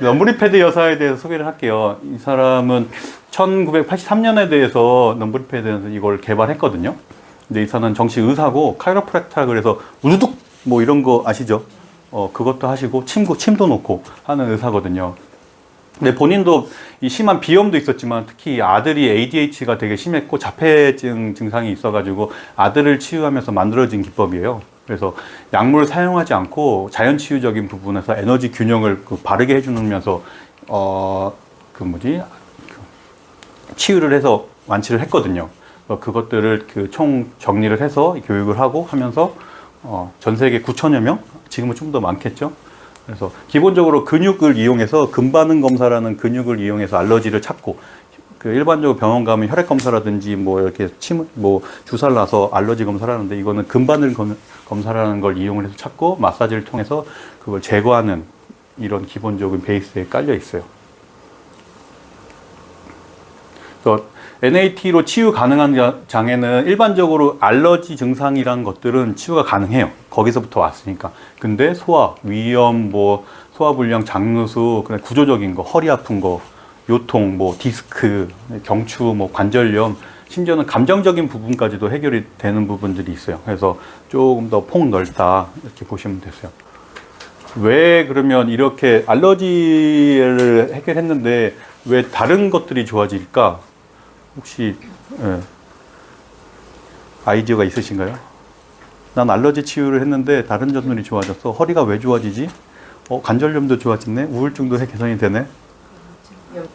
넘브리 패드 여사에 대해서 소개를 할게요. 이 사람은 1983년에 대해서 넘브리 패드에서 이걸 개발했거든요. 근데 이 사람은 정식 의사고 카이로프랙타 그래서 우두둑 뭐 이런 거 아시죠? 어 그것도 하시고 침구 침도 놓고 하는 의사거든요. 근데 본인도 이 심한 비염도 있었지만 특히 아들이 ADH가 되게 심했고 자폐증 증상이 있어가지고 아들을 치유하면서 만들어진 기법이에요. 그래서 약물을 사용하지 않고 자연 치유적인 부분에서 에너지 균형을 그 바르게 해주면서 어 그 뭐지 그 치유를 해서 완치를 했거든요. 어, 그것들을 그 총 정리를 해서 교육을 하고 하면서 어, 전 세계 9천여 명, 지금은 좀 더 많겠죠. 그래서 기본적으로 근육을 이용해서 근반응 검사라는 근육을 이용해서 알러지를 찾고 그 일반적으로 병원 가면 혈액 검사라든지 뭐 이렇게 침, 뭐 주사를 놔서 알러지 검사를 하는데 이거는 근반응 검, 검사라는 걸 이용을 해서 찾고 마사지를 통해서 그걸 제거하는 이런 기본적인 베이스에 깔려 있어요. 그래서 NAT로 치유 가능한 자- 장애는 일반적으로 알러지 증상이란 것들은 치유가 가능해요. 거기서부터 왔으니까. 근데 소화, 위염, 뭐 소화불량, 장누수, 구조적인 거, 허리 아픈 거, 요통, 뭐 디스크, 경추, 뭐 관절염, 심지어는 감정적인 부분까지도 해결이 되는 부분들이 있어요. 그래서 조금 더 폭 넓다 이렇게 보시면 되세요. 왜 그러면 이렇게 알러지를 해결했는데 왜 다른 것들이 좋아질까? 혹시 예, 아이디어가 있으신가요? 난 알러지 치유를 했는데 다른 점들이 좋아졌어. 허리가 왜 좋아지지? 어, 관절염도 좋아졌네. 우울증도 해- 개선이 되네.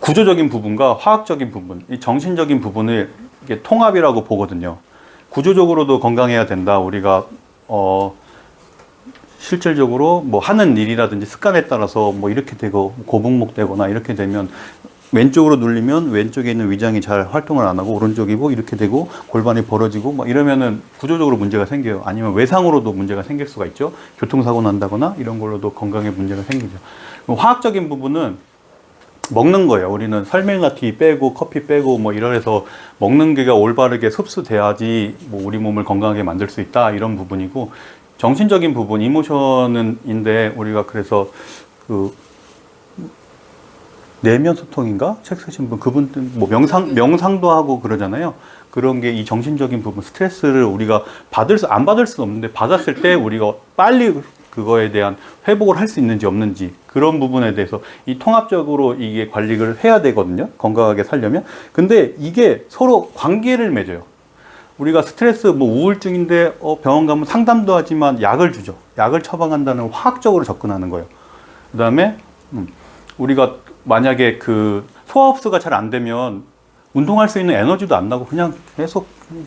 구조적인 부분과 화학적인 부분, 이 정신적인 부분을 이게 통합이라고 보거든요. 구조적으로도 건강해야 된다. 우리가 어 실질적으로 뭐 하는 일이라든지 습관에 따라서 뭐 이렇게 되고 고분목 되거나 이렇게 되면 왼쪽으로 눌리면 왼쪽에 있는 위장이 잘 활동을 안 하고 오른쪽이 뭐 이렇게 되고 골반이 벌어지고 막 이러면은 구조적으로 문제가 생겨요. 아니면 외상으로도 문제가 생길 수가 있죠. 교통사고 난다거나 이런 걸로도 건강에 문제가 생기죠. 화학적인 부분은 먹는 거예요. 우리는 설밀라티 빼고 커피 빼고 뭐 이러해서 먹는 게가 올바르게 흡수돼야지 뭐 우리 몸을 건강하게 만들 수 있다 이런 부분이고 정신적인 부분 이모션은인데 우리가 그래서 그 내면 소통인가 책 쓰신 분 그분 뭐 명상 명상도 하고 그러잖아요. 그런 게 이 정신적인 부분 스트레스를 우리가 받을 수 안 받을 수는 없는데 받았을 때 우리가 빨리 그거에 대한 회복을 할 수 있는지 없는지 그런 부분에 대해서 이 통합적으로 이게 관리를 해야 되거든요. 건강하게 살려면. 근데 이게 서로 관계를 맺어요. 우리가 스트레스 뭐 우울증인데 어, 병원 가면 상담도 하지만 약을 주죠. 약을 처방한다는 화학적으로 접근하는 거예요. 그 다음에 음, 우리가 만약에 그 소화 흡수가 잘 안 되면 운동할 수 있는 에너지도 안 나고 그냥 계속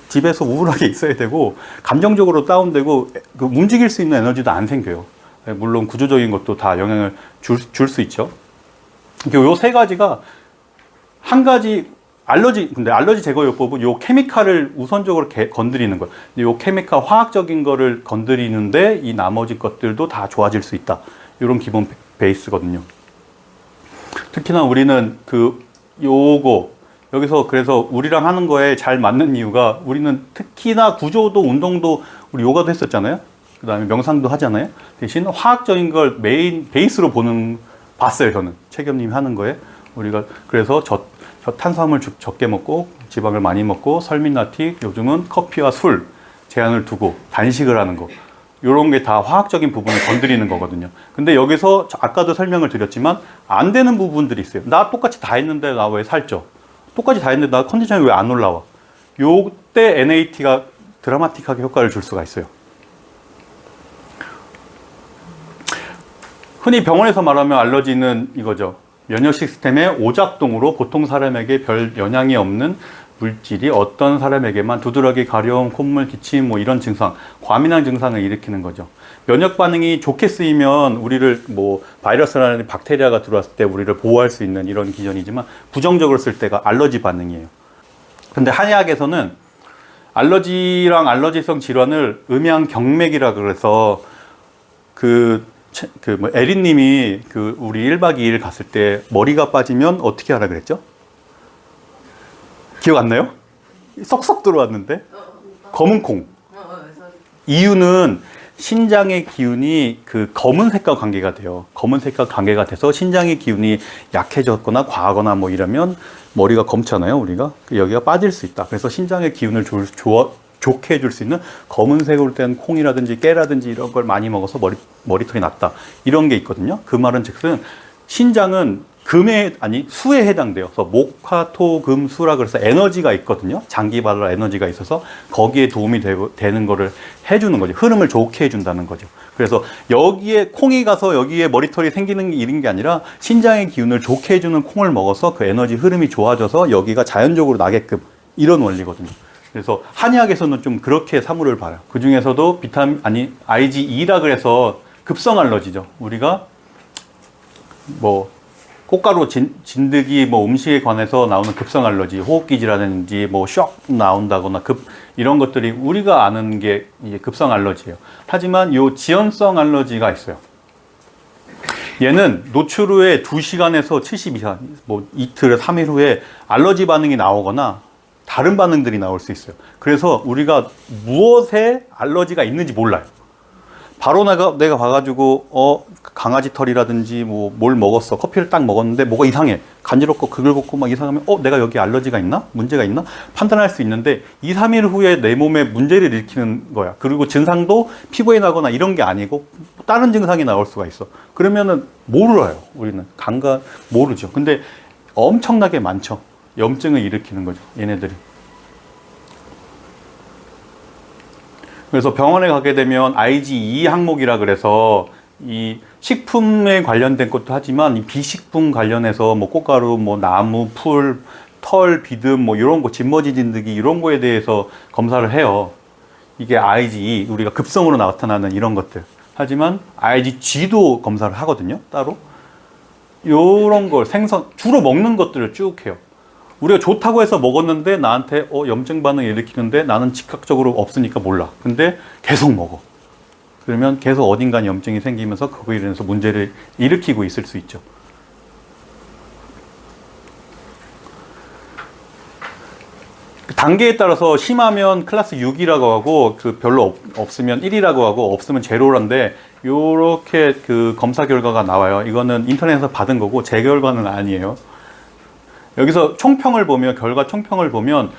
집에서 우울하게 있어야 되고 감정적으로 다운되고 그 움직일 수 있는 에너지도 안 생겨요. 네, 물론 구조적인 것도 다 영향을 줄수 있죠. 요세 가지가 한 가지 알러지 근데 알러지 제거 요법은 요 케미칼을 우선적으로 개- 건드리는 거예요. 요 케미칼 화학적인 거를 건드리는데 이 나머지 것들도 다 좋아질 수 있다. 이런 기본 베- 베이스거든요. 특히나 우리는 그 요거 여기서 그래서 우리랑 하는 거에 잘 맞는 이유가 우리는 특히나 구조도 운동도 우리 요가도 했었잖아요. 그 다음에 명상도 하잖아요. 대신 화학적인 걸 메인 베이스로 보는 봤어요 저는 최겸님이 하는 거에 우리가 그래서 저, 저 탄수화물 주- 적게 먹고 지방을 많이 먹고 설민나티 요즘은 커피와 술 제한을 두고 단식을 하는 거 이런 게 다 화학적인 부분을 건드리는 거거든요. 근데 여기서 저- 아까도 설명을 드렸지만 안 되는 부분들이 있어요. 나 똑같이 다 했는데 나 왜 살쪄? 똑같이 다 했는데 나 컨디션이 왜 안 올라와? 요때 NAT가 드라마틱하게 효과를 줄 수가 있어요. 흔히 병원에서 말하면 알러지는 이거죠. 면역 시스템의 오작동으로 보통 사람에게 별 영향이 없는 물질이 어떤 사람에게만 두드러기, 가려움, 콧물, 기침 뭐 이런 증상, 과민한 증상을 일으키는 거죠. 면역 반응이 좋게 쓰이면 우리를 뭐 바이러스라는 박테리아가 들어왔을 때 우리를 보호할 수 있는 이런 기전이지만 부정적으로 쓸 때가 알러지 반응이에요. 근데 한의학에서는 알러지랑 알러지성 질환을 음양 경맥이라 그래서 그, 그, 뭐, 에린님이 그, 우리 1박 2일 갔을 때 머리가 빠지면 어떻게 하라 그랬죠? 기억 안 나요? 쏙쏙 들어왔는데? 검은 콩. 이유는 신장의 기운이 그 검은색과 관계가 돼요. 검은색과 관계가 돼서 신장의 기운이 약해졌거나 과하거나 뭐 이러면 머리가 검잖아요, 우리가. 그 여기가 빠질 수 있다. 그래서 신장의 기운을 조, 조, 좋게 해줄 수 있는 검은색으로 된 콩이라든지 깨라든지 이런 걸 많이 먹어서 머리, 머리털이 났다. 이런 게 있거든요. 그 말은 즉슨 신장은 금에, 아니, 수에 해당돼요. 그래서 목, 화, 토, 금, 수라 그래서 에너지가 있거든요. 장기발랄 에너지가 있어서 거기에 도움이 되고, 되는 거를 해주는 거죠. 흐름을 좋게 해준다는 거죠. 그래서 여기에 콩이 가서 여기에 머리털이 생기는 게 이런 게 아니라 신장의 기운을 좋게 해주는 콩을 먹어서 그 에너지 흐름이 좋아져서 여기가 자연적으로 나게끔 이런 원리거든요. 그래서 한의학에서는 좀 그렇게 사물을 봐요. 그 중에서도 비타민 아니 IgE라 그래서 급성 알러지죠. 우리가 뭐 꽃가루 진, 진드기 뭐 음식에 관해서 나오는 급성 알러지, 호흡기 질환이라든지 뭐 쇼크 나온다거나 급 이런 것들이 우리가 아는 게 이제 급성 알러지예요. 하지만 요 지연성 알러지가 있어요. 얘는 노출 후에 2시간에서 72시간, 뭐 이틀, 3일 후에 알러지 반응이 나오거나 다른 반응들이 나올 수 있어요. 그래서 우리가 무엇에 알러지가 있는지 몰라요. 바로 내가 내가 봐가지고 어 강아지 털이라든지 뭐 뭘 먹었어. 커피를 딱 먹었는데 뭐가 이상해. 간지럽고 그글겁고 막 이상하면 어 내가 여기 알러지가 있나? 문제가 있나? 판단할 수 있는데 2, 3일 후에 내 몸에 문제를 일으키는 거야. 그리고 증상도 피부에 나거나 이런 게 아니고 다른 증상이 나올 수가 있어. 그러면은 모르요 우리는. 감각 모르죠. 근데 엄청나게 많죠. 염증을 일으키는 거죠 얘네들이 그래서 병원에 가게 되면 IgE 항목이라 그래서 이 식품에 관련된 것도 하지만 이 비식품 관련해서 뭐 꽃가루, 뭐 나무, 풀, 털, 비듬 뭐 이런 거 진머지 진드기 이런 거에 대해서 검사를 해요. 이게 IgE 우리가 급성으로 나타나는 이런 것들. 하지만 IgG도 검사를 하거든요. 따로. 요런 걸 생선 주로 먹는 것들을 쭉 해요. 우리가 좋다고 해서 먹었는데 나한테 어, 염증 반응 일으키는데 나는 즉각적으로 없으니까 몰라. 근데 계속 먹어. 그러면 계속 어딘가 염증이 생기면서 그거에 인해서 문제를 일으키고 있을 수 있죠. 단계에 따라서 심하면 클래스 6이라고 하고 그 별로 없, 없으면 1이라고 하고 없으면 제로란데 요렇게 그 검사 결과가 나와요. 이거는 인터넷에서 받은 거고 제 결과는 아니에요. 여기서 총평을 보면 결과 총평을 보면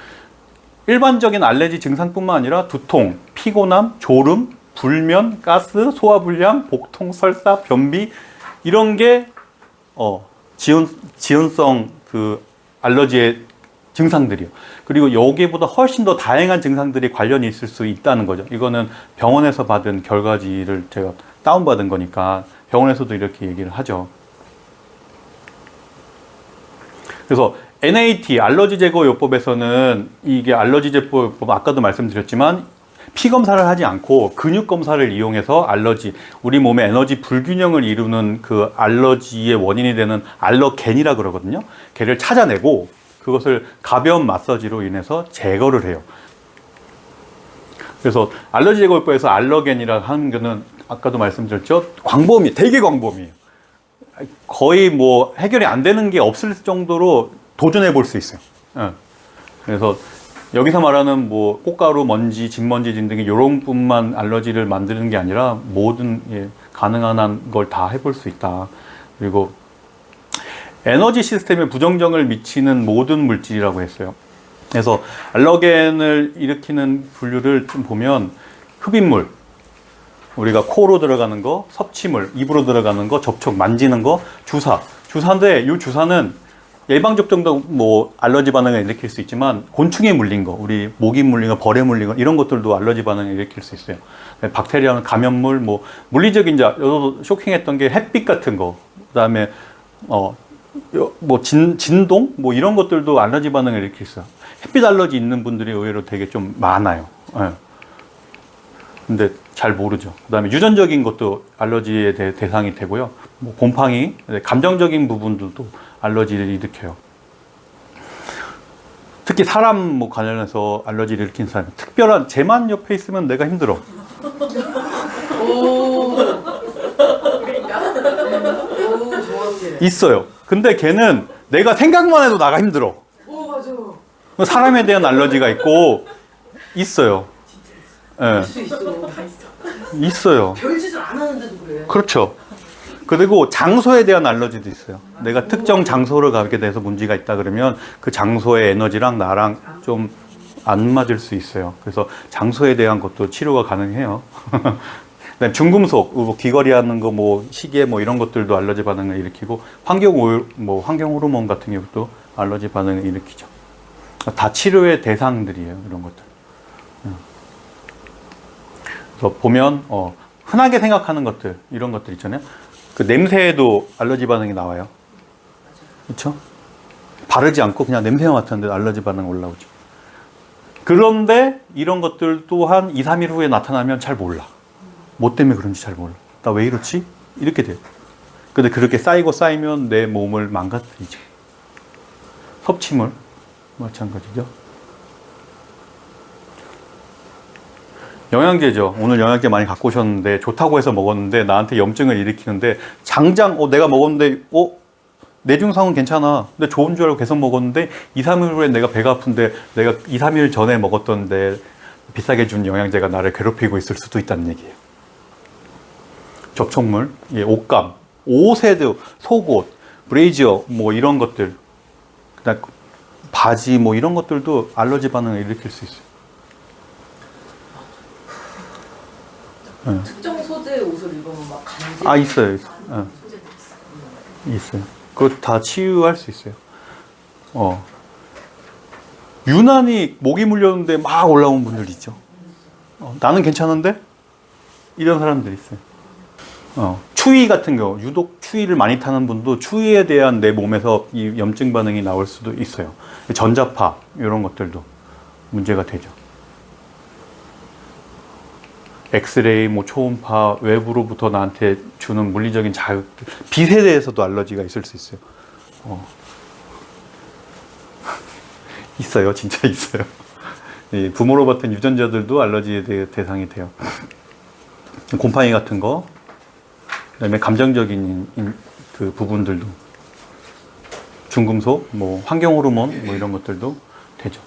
일반적인 알레르기 증상뿐만 아니라 두통, 피곤함, 졸음, 불면, 가스, 소화불량, 복통, 설사, 변비 이런 게 어, 지연 지연성 그 알러지의 증상들이요. 그리고 여기보다 훨씬 더 다양한 증상들이 관련이 있을 수 있다는 거죠. 이거는 병원에서 받은 결과지를 제가 다운받은 거니까 병원에서도 이렇게 얘기를 하죠. 그래서 NAT 알러지 제거 요법에서는 이게 알러지 제거 요법 아까도 말씀드렸지만 피 검사를 하지 않고 근육 검사를 이용해서 알러지 우리 몸의 에너지 불균형을 이루는 그 알러지의 원인이 되는 알러겐이라 그러거든요. 걔를 찾아내고 그것을 가벼운 마사지로 인해서 제거를 해요. 그래서 알러지 제거요법에서 알러겐이라 하는 거는 아까도 말씀드렸죠. 광범위, 되게 광범위해요. 거의 뭐 해결이 안 되는 게 없을 정도로 도전해 볼 수 있어요. 예. 그래서 여기서 말하는 뭐 꽃가루, 먼지, 진먼지 등등 이런 뿐만 알러지를 만드는 게 아니라 모든 예, 가능한 한걸다 해볼 수 있다. 그리고 에너지 시스템에 부정적을 미치는 모든 물질이라고 했어요. 그래서 알러겐을 일으키는 분류를 좀 보면 흡입물, 우리가 코로 들어가는 거, 섭취물, 입으로 들어가는 거, 접촉, 만지는 거, 주사. 주사인데 이 주사는 예방 접종도 뭐 알러지 반응을 일으킬 수 있지만 곤충에 물린 거, 우리 모기 물린 거, 벌에 물린 거 이런 것들도 알러지 반응을 일으킬 수 있어요. 박테리아는 감염물, 뭐 물리적 인 자, 여도 쇼킹했던 게 햇빛 같은 거, 그다음에 어뭐 진동 뭐 이런 것들도 알러지 반응을 일으킬 수 있어요. 햇빛 알러지 있는 분들이 의외로 되게 좀 많아요. 예. 근데 잘 모르죠. 그다음에 유전적인 것도 알러지의 대, 대상이 되고요. 뭐 곰팡이, 감정적인 부분들도 알러지를 일으켜요. 특히 사람 뭐 관련해서 알러지를 일으킨 사람, 특별한 쟤만 옆에 있으면 내가 힘들어. 있어요. 근데 걔는 내가 생각만 해도 나가 힘들어. 오, 맞아. 사람에 대한 알러지가 있고 있어요. 예. 있어, 있어. 다 있어. 있어요. 별짓을 안 하는데도 그래. 그렇죠. 그리고 장소에 대한 알러지도 있어요. 내가 특정 장소를 가게 돼서 문제가 있다 그러면 그 장소의 에너지랑 나랑 좀 안 맞을 수 있어요. 그래서 장소에 대한 것도 치료가 가능해요. 그다음에 중금속, 뭐 귀걸이 하는 거, 뭐 시계, 뭐 이런 것들도 알러지 반응을 일으키고 환경 오, 뭐 환경 호르몬 같은 경우도 알러지 반응을 일으키죠. 다 치료의 대상들이에요. 이런 것들. 음. 그래서 보면 어, 흔하게 생각하는 것들 이런 것들 있잖아요. 그 냄새에도 알러지 반응이 나와요. 그렇죠? 바르지 않고 그냥 냄새가 맡았는데 알러지 반응 올라오죠. 그런데 이런 것들 또한 2, 3일 후에 나타나면 잘 몰라. 뭐 때문에 그런지 잘 몰라. 나 왜 이렇지? 이렇게 돼요. 근데 그렇게 쌓이고 쌓이면 내 몸을 망가뜨리죠. 섭취물 마찬가지죠. 영양제죠. 오늘 영양제 많이 갖고 오셨는데 좋다고 해서 먹었는데 나한테 염증을 일으키는데 장장 어 내가 먹었는데 어 내중상은 괜찮아. 근데 좋은 줄 알고 계속 먹었는데 2, 3일 후에 내가 배가 아픈데 내가 2, 3일 전에 먹었던데 비싸게 준 영양제가 나를 괴롭히고 있을 수도 있다는 얘기예요. 접촉물, 예, 옷감, 옷에도 속옷, 브레이지어 뭐 이런 것들, 그다음 바지 뭐 이런 것들도 알러지 반응을 일으킬 수 있어요. 특정 소재의 옷을 입으면 막 간지. 아 있어요, 있어요. 어, 있어요. 그거 다 치유할 수 있어요. 어. 유난히 목이 물렸는데 막 올라온 분들 있죠. 어, 나는 괜찮은데 이런 사람들 있어요. 어, 추위 같은 경우, 유독 추위를 많이 타는 분도 추위에 대한 내 몸에서 이 염증 반응이 나올 수도 있어요. 전자파 이런 것들도 문제가 되죠. 엑스레이, 뭐 초음파, 외부로부터 나한테 주는 물리적인 자극, 빛에 대해서도 알러지가 있을 수 있어요. 어. 있어요, 진짜 있어요. 이 부모로부터 유전자들도 알러지의 대- 대상이 돼요. 곰팡이 같은 거, 그다음에 감정적인 인- 그 부분들도 중금속, 뭐 환경 호르몬, 뭐 이런 것들도 되죠.